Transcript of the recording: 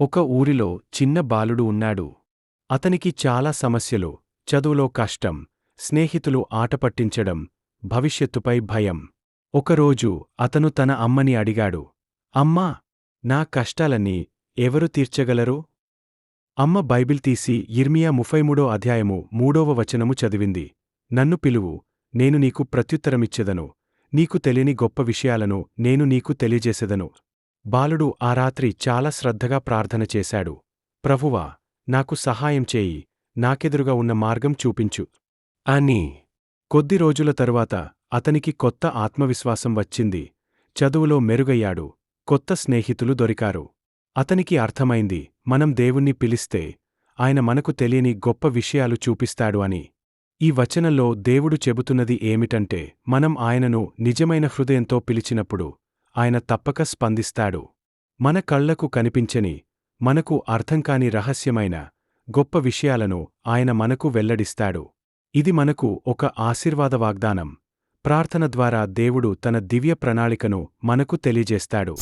ఒక ఊరిలో చిన్న బాలుడు ఉన్నాడు. అతనికి చాలా సమస్యలు చదువులో కష్టం స్నేహితులు ఆటపట్టించడం భవిష్యత్తుపై భయం. ఒకరోజు అతను తన అమ్మని అడిగాడు అమ్మా నా కష్టాలన్నీ ఎవరు తీర్చగలరు? అమ్మ బైబిల్ తీసి ఇర్మియా ముఫై మూడో అధ్యాయము మూడవ వచనము చదివింది. నన్ను పిలువు నేను నీకు ప్రత్యుత్తరమిచ్చెదను. నీకు తెలియని గొప్ప విషయాలను నేను నీకు తెలియజేసెదను. బాలుడు ఆ రాత్రి చాలా శ్రద్ధగా ప్రార్థన చేశాడు. ప్రభువా నాకు సహాయం చేయి నాకెదురుగా ఉన్న మార్గం చూపించు. అని కొద్ది రోజుల తరువాత అతనికి కొత్త ఆత్మవిశ్వాసం వచ్చింది. చదువులో మెరుగయ్యాడు. కొత్త స్నేహితులు దొరికారు. అతనికి అర్థమైంది మనం దేవుణ్ణి పిలిస్తే ఆయన మనకు తెలియని గొప్ప విషయాలు చూపిస్తాడు అని. ఈ వచనంలో దేవుడు చెబుతున్నది ఏమిటంటే మనం ఆయనను నిజమైన హృదయంతో పిలిచినప్పుడు ఆయన తప్పక స్పందిస్తాడు. మన కళ్ళకు కనిపించని మనకు అర్థంకాని రహస్యమైన గొప్ప విషయాలను ఆయన మనకు వెల్లడిస్తాడు. ఇది మనకు ఒక ఆశీర్వాద వాగ్దానం ప్రార్థన ద్వారా దేవుడు తన దివ్య ప్రణాళికను మనకు తెలియజేస్తాడు.